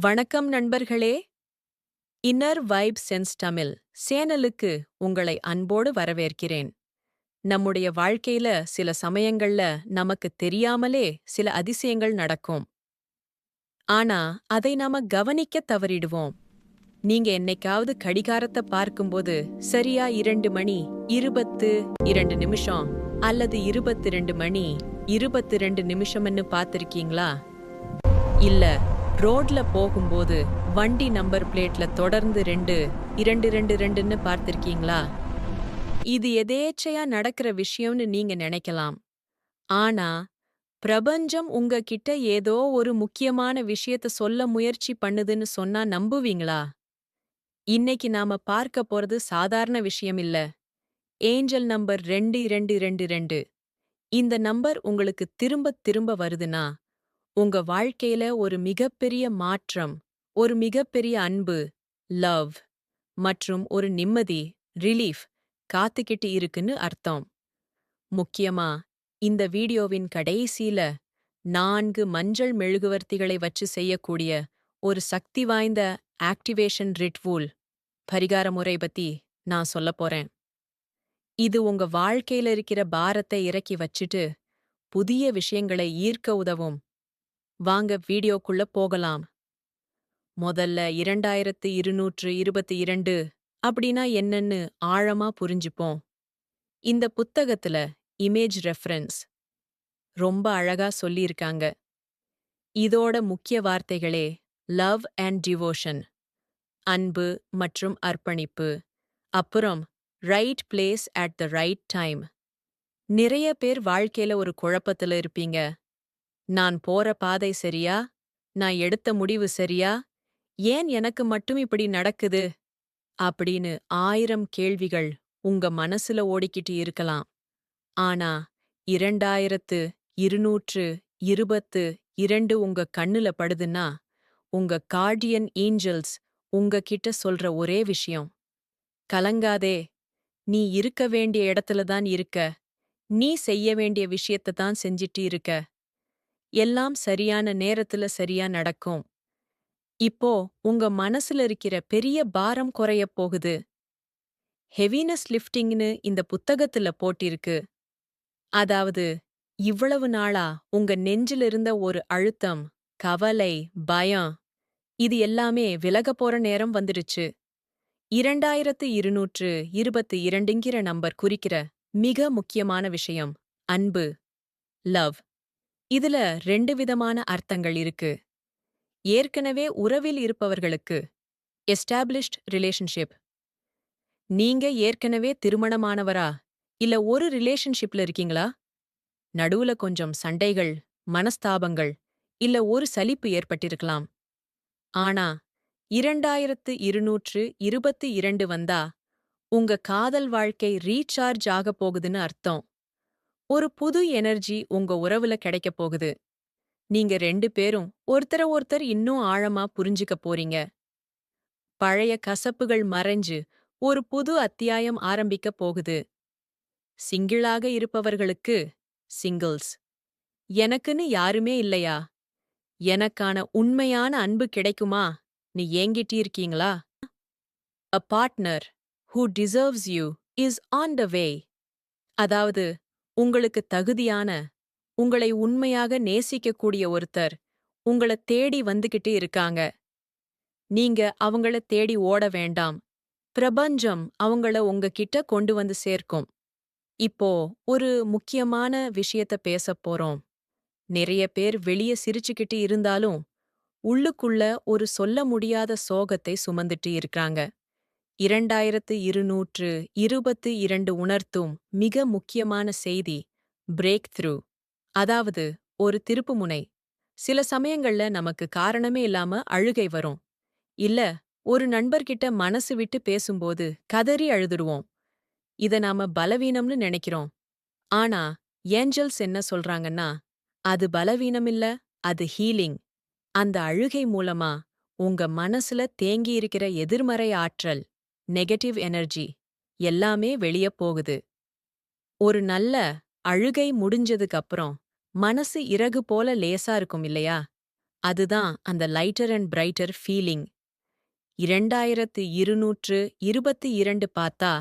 வணக்கம் நண்பர்களே. Inner vibe sense Tamil சேனலுக்கு உங்களை அன்போடு வரவேற்கிறேன். நம்முடைய வாழ்க்கையில சில சமயங்கள்ல நமக்கு தெரியாமலே சில அதிசயங்கள் நடக்கும். ஆனா அதை நாம கவனிக்க தவறிடுவோம். நீங்க என்னைக்காவது கடிகாரத்தை பார்க்கும்போது சரியா இரண்டு மணி இருபத்து இரண்டு நிமிஷம் அல்லது இருபத்தி ரெண்டு மணி இருபத்தி ரெண்டு நிமிஷம்னு பார்த்திருக்கீங்களா? இல்ல ரோட்ல போகும்போது வண்டி நம்பர் பிளேட்ல தொடர்ந்து ரெண்டு இரண்டு ரெண்டு ரெண்டுன்னு பார்த்திருக்கீங்களா? இது எதேச்சையா நடக்கிற விஷயம்னு நீங்க நினைக்கலாம். ஆனா பிரபஞ்சம் உங்க கிட்ட ஏதோ ஒரு முக்கியமான விஷயத்த சொல்ல முயற்சி பண்ணுதுன்னு சொன்னா நம்புவீங்களா? இன்னைக்கு நாம பார்க்க போறது சாதாரண விஷயம் இல்ல. ஏஞ்சல் நம்பர் ரெண்டு இரண்டு ரெண்டு ரெண்டு. இந்த நம்பர் உங்களுக்கு திரும்ப திரும்ப வருதுன்னா உங்க வாழ்க்கையில ஒரு மிகப்பெரிய மாற்றம் ஒரு மிகப்பெரிய அன்பு லவ் மற்றும் ஒரு நிம்மதி ரிலீஃப் காத்துக்கிட்டு இருக்குன்னு அர்த்தம். முக்கியமா இந்த வீடியோவின் கடைசியில நான்கு மஞ்சள் மெழுகுவர்த்திகளை வச்சு செய்யக்கூடிய ஒரு சக்தி வாய்ந்த ஆக்டிவேஷன் ரிட்வூல் பரிகார முறை பத்தி நான் சொல்லப் போறேன். இது உங்க வாழ்க்கையில இருக்கிற பாரத்தை இறக்கி வச்சுட்டு புதிய விஷயங்களை ஈர்க்க உதவும் வாங்க வீடியோக்குள்ள போகலாம். முதல்ல இரண்டாயிரத்து இருநூற்று இருபத்தி இரண்டு அப்படின்னா என்னன்னு ஆழமா புரிஞ்சுப்போம். இந்த புத்தகத்துல இமேஜ் ரெஃபரன்ஸ் ரொம்ப அழகா சொல்லியிருக்காங்க. இதோட முக்கிய வார்த்தைகளே லவ் அண்ட் டிவோஷன் அன்பு மற்றும் அர்ப்பணிப்பு அப்புறம் right place at the right time நிறைய பேர் வாழ்க்கையில ஒரு குழப்பத்துல இருப்பீங்க. நான் போற பாதை சரியா? நான் எடுத்த முடிவு சரியா? ஏன் எனக்கு மட்டும் இப்படி நடக்குது? அப்படின்னு ஆயிரம் கேள்விகள் உங்க மனசுல ஓடிக்கிட்டு இருக்கலாம். ஆனா இரண்டாயிரத்து இருநூற்று இருபத்து இரண்டு உங்க கண்ணுல படுதுன்னா உங்க கார்டியன் ஏஞ்சல்ஸ் உங்ககிட்ட சொல்ற ஒரே விஷயம். கலங்காதே நீ இருக்க வேண்டிய இடத்துல தான் இருக்க. நீ செய்ய வேண்டிய விஷயத்தை தான் செஞ்சிட்டு இருக்க. எல்லாம் சரியான நேரத்துல சரியா நடக்கும். இப்போ உங்க மனசுல இருக்கிற பெரிய பாரம் குறையப் போகுது. ஹெவினஸ் லிஃப்டிங்னு இந்த புத்தகத்துல போட்டிருக்கு. அதாவது இவ்வளவு நாளா உங்க நெஞ்சில் இருந்த ஒரு அழுத்தம் கவலை பயம் இது எல்லாமே விலக போற நேரம் வந்துடுச்சு. இரண்டாயிரத்து இருநூற்று இருபத்து இரண்டுங்கிற நம்பர் குறிக்கிற மிக முக்கியமான விஷயம் அன்பு லவ். இதுல ரெண்டு விதமான அர்த்தங்கள் இருக்கு. ஏற்கனவே உறவில் இருப்பவர்களுக்கு எஸ்டாப்ளிஷ்ட் ரிலேஷன்ஷிப் நீங்க ஏற்கனவே திருமணமானவரா? இல்ல ஒரு ரிலேஷன்ஷிப்ல இருக்கீங்களா? நடுவுல கொஞ்சம் சண்டைகள் மனஸ்தாபங்கள் இல்ல ஒரு சலிப்பு ஏற்பட்டிருக்கலாம். ஆனா இரண்டாயிரத்து இருநூற்று இருபத்தி இரண்டு வந்தா உங்க காதல் வாழ்க்கை ரீசார்ஜ் ஆகப் போகுதுன்னு அர்த்தம். ஒரு புது எனர்ஜி உங்க உறவுல கிடைக்கப் போகுது. நீங்க ரெண்டு பேரும் ஒருத்தர ஒருத்தர் இன்னும் ஆழமா புரிஞ்சுக்க போறீங்க. பழைய கசப்புகள் மறைஞ்சு ஒரு புது அத்தியாயம் ஆரம்பிக்க போகுது. சிங்கிளாக இருப்பவர்களுக்கு சிங்கிள்ஸ். எனக்குன்னு யாருமே இல்லையா? எனக்கான உண்மையான அன்பு கிடைக்குமா? நீ ஏங்கிட்டிருக்கீங்களா a partner who deserves you is on the way அதாவது உங்களுக்கு தகுதியான உங்களை உண்மையாக நேசிக்கக்கூடிய ஒருத்தர் உங்கள தேடி வந்துகிட்டு இருக்காங்க. நீங்க அவங்கள தேடி ஓட வேண்டாம். பிரபஞ்சம் அவங்கள உங்ககிட்ட கொண்டு வந்து சேர்க்கும். இப்போ ஒரு முக்கியமான விஷயத்த பேசப் போறோம். நிறைய பேர் வெளிய சிரிச்சுக்கிட்டு இருந்தாலும் உள்ளுக்குள்ள ஒரு சொல்ல முடியாத சோகத்தை சுமந்துட்டு இருக்காங்க. இரண்டாயிரத்து இருநூற்று இருபத்து இரண்டு உணர்த்தும் மிக முக்கியமான செய்தி பிரேக் த்ரூ அதாவது ஒரு திருப்புமுனை. சில சமயங்கள்ல நமக்கு காரணமே இல்லாம அழுகை வரும். இல்ல ஒரு நண்பர்கிட்ட மனசு விட்டு பேசும்போது கதறி அழுதுடுவோம். இத நாம பலவீனம்னு நினைக்கிறோம். ஆனா ஏஞ்சல்ஸ் என்ன சொல்றாங்கன்னா அது பலவீனம் இல்ல அது ஹீலிங். அந்த அழுகை மூலமா உங்க மனசுல தேங்கி இருக்கிற எதிர்மறை ஆற்றல். நெகட்டிவ் எனர்ஜி எல்லாமே வெளிய போகுது. ஒரு நல்ல அழுகை முடிஞ்சதுக்கு அப்புறம் மனசு இறகு போல லேசா இருக்கும் இல்லையா? அதுதான் அந்த லைட்டர் அண்ட் பிரைட்டர் ஃபீலிங் இரண்டாயிரத்து இருநூற்று இருபத்தி இரண்டு பார்த்தா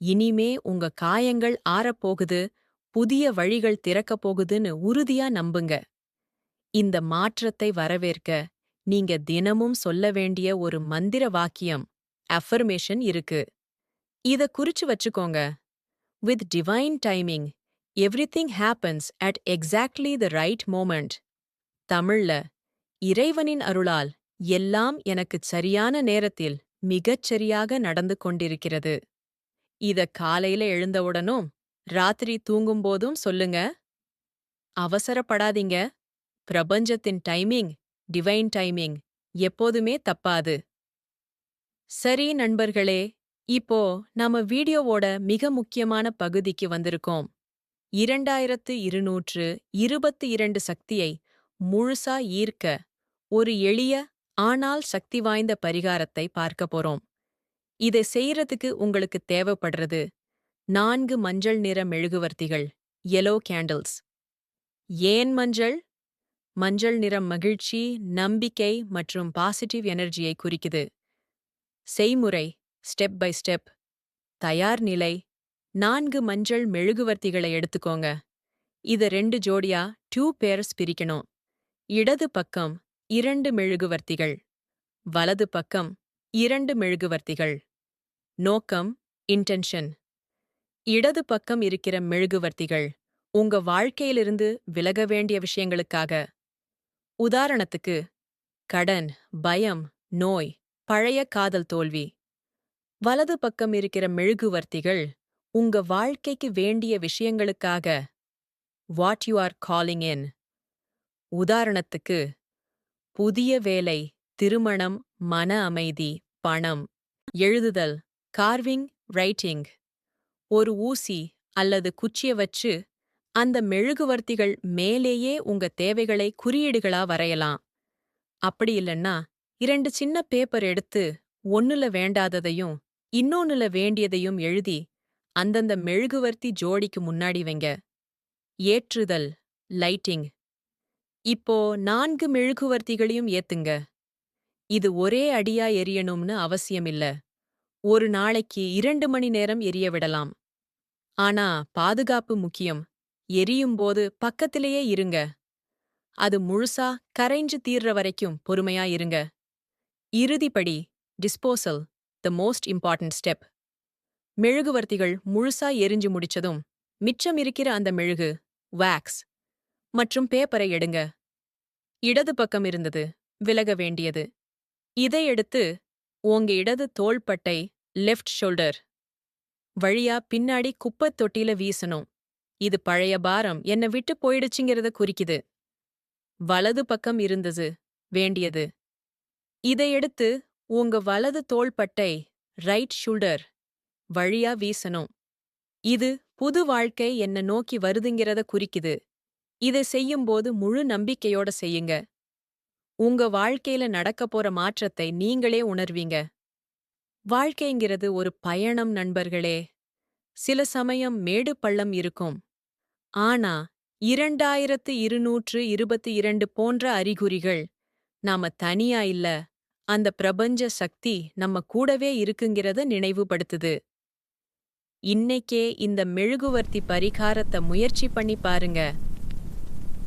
இனிமே உங்க காயங்கள் ஆறப்போகுது புதிய வழிகள் திறக்கப் போகுதுன்னு உறுதியா நம்புங்க. இந்த மாற்றத்தை வரவேற்க நீங்க தினமும் சொல்ல வேண்டிய ஒரு மந்திர வாக்கியம் அஃபர்மேஷன் இருக்கு. இத குறிச்சு வச்சுக்கோங்க. With divine timing everything happens at exactly the right moment தமிழ்ல இறைவனின் அருளால் எல்லாம் எனக்குச் சரியான நேரத்தில் மிகச் சரியாக நடந்து கொண்டிருக்கிறது. இத காலையில எழுந்தவுடனும் ராத்திரி தூங்கும்போதும் சொல்லுங்க. அவசரப்படாதீங்க. பிரபஞ்சத்தின் டைமிங் டிவைன் டைமிங் எப்போதுமே தப்பாது. சரி நண்பர்களே இப்போ நாம வீடியோவோட மிக முக்கியமான பகுதிக்கு வந்திருக்கோம். இரண்டாயிரத்து இருநூற்று இருபத்தி இரண்டு சக்தியை முழுசா ஈர்க்க ஒரு எளிய ஆனால் சக்தி வாய்ந்த பரிகாரத்தை பார்க்க போறோம். இதை செய்யறதுக்கு உங்களுக்கு தேவைப்படுறது நான்கு மஞ்சள் நிற மெழுகுவர்த்திகள் எலோ கேண்டில்ஸ் ஏன் மஞ்சள்? மஞ்சள் நிறம் மகிழ்ச்சி நம்பிக்கை மற்றும் பாசிட்டிவ் எனர்ஜியை குறிக்குது. செய்முறை ஸ்டெப் பை ஸ்டெப். தயார் நிலை நான்கு மஞ்சள் மெழுகுவர்த்திகளை எடுத்துக்கோங்க. இத ரெண்டு ஜோடியா டூ பேர்ஸ் பிரிக்கணும். இடது பக்கம் இரண்டு மெழுகுவர்த்திகள் வலது பக்கம் இரண்டு மெழுகுவர்த்திகள். நோக்கம் இன்டென்ஷன் இடது பக்கம் இருக்கிற மெழுகுவர்த்திகள் உங்க வாழ்க்கையிலிருந்து விலக வேண்டிய விஷயங்களுக்காக. உதாரணத்துக்கு கடன் பயம் நோய் பழைய காதல் தோல்வி. வலது பக்கம் இருக்கிற மெழுகுவர்த்திகள் உங்க வாழ்க்கைக்கு வேண்டிய விஷயங்களுக்காக what you are calling in உதாரணத்துக்கு புதிய வேலை திருமணம் மன அமைதி பணம். எழுதுதல் கார்விங் ரைட்டிங் ஒரு ஊசி அல்லது குச்சிய வச்சு அந்த மெழுகுவர்த்திகள் மேலேயே உங்க தேவைகளை குறியீடுகளா வரையலாம். அப்படி இல்லைன்னா இரண்டு சின்ன பேப்பர் எடுத்து ஒன்னுல வேண்டாததையும் இன்னொன்னுல வேண்டியதையும் எழுதி அந்தந்த மெழுகுவர்த்தி ஜோடிக்கு முன்னாடி வைங்க. ஏற்றுதல் லைட்டிங் இப்போ நான்கு மெழுகுவர்த்திகளையும் ஏத்துங்க. இது ஒரே அடியா எரியணும்னு அவசியமில்ல. ஒரு நாளைக்கு இரண்டு மணி நேரம் எரிய விடலாம். ஆனா பாதுகாப்பு முக்கியம். எரியும்போது பக்கத்திலேயே இருங்க. அது முழுசா கரைஞ்சு தீர்ற வரைக்கும் பொறுமையா இருங்க. இறுதிப்படி disposal the most important step மெழுகுவர்த்திகள் முழுசா எரிஞ்சு முடிச்சதும் மிச்சம் இருக்கிற அந்த மெழுகு வேக்ஸ் மற்றும் பேப்பரை எடுங்க. இடது பக்கம் இருந்தது விலக வேண்டியது. இதை எடுத்து உங்க இடது தோள்பட்டை லெஃப்ட் ஷோல்டர் வழியா பின்னாடி குப்பத் தொட்டில வீசணும். இது பழைய பாரம் என்னை விட்டு போயிடுச்சுங்கிறத குறிக்குது. வலது பக்கம் இருந்தது வேண்டியது. இதையடுத்து உங்க வலது தோள்பட்டை ரைட் ஷுல்டர் வழியா வீசணும். இது புது வாழ்க்கை என்ன நோக்கி வருதுங்கிறத குறிக்குது. இதை செய்யும்போது முழு நம்பிக்கையோட செய்யுங்க. உங்க வாழ்க்கையில நடக்கப் போற மாற்றத்தை நீங்களே உணர்வீங்க. வாழ்க்கைங்கிறது ஒரு பயணம் நண்பர்களே. சில சமயம் மேடு பள்ளம் இருக்கும். ஆனா இரண்டாயிரத்து இருநூற்று இருபத்தி இரண்டு போன்ற அறிகுறிகள் நாம தனியா இல்ல அந்த பிரபஞ்ச சக்தி நம்ம கூடவே இருக்குங்கிறத நினைவுபடுத்துது. இன்னைக்கே இந்த மெழுகுவர்த்தி பரிகாரத்தை முயற்சி பண்ணி பாருங்க.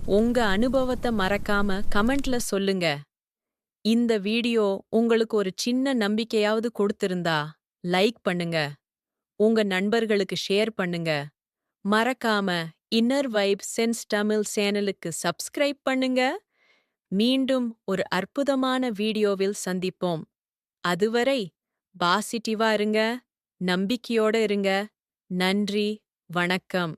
உங்க அனுபவத்தை மறக்காம கமெண்ட்ல சொல்லுங்க. இந்த வீடியோ உங்களுக்கு ஒரு சின்ன நம்பிக்கையாவது கொடுத்திருந்தா லைக் பண்ணுங்க. உங்க நண்பர்களுக்கு ஷேர் பண்ணுங்க. மறக்காம இன்னர் வைப் சென்ஸ் தமிழ் சேனலுக்கு சப்ஸ்கிரைப் பண்ணுங்க. மீண்டும் ஒரு அற்புதமான வீடியோவில் சந்திப்போம். அதுவரை பாசிட்டிவா இருங்க நம்பிக்கையோட இருங்க. நன்றி வணக்கம்.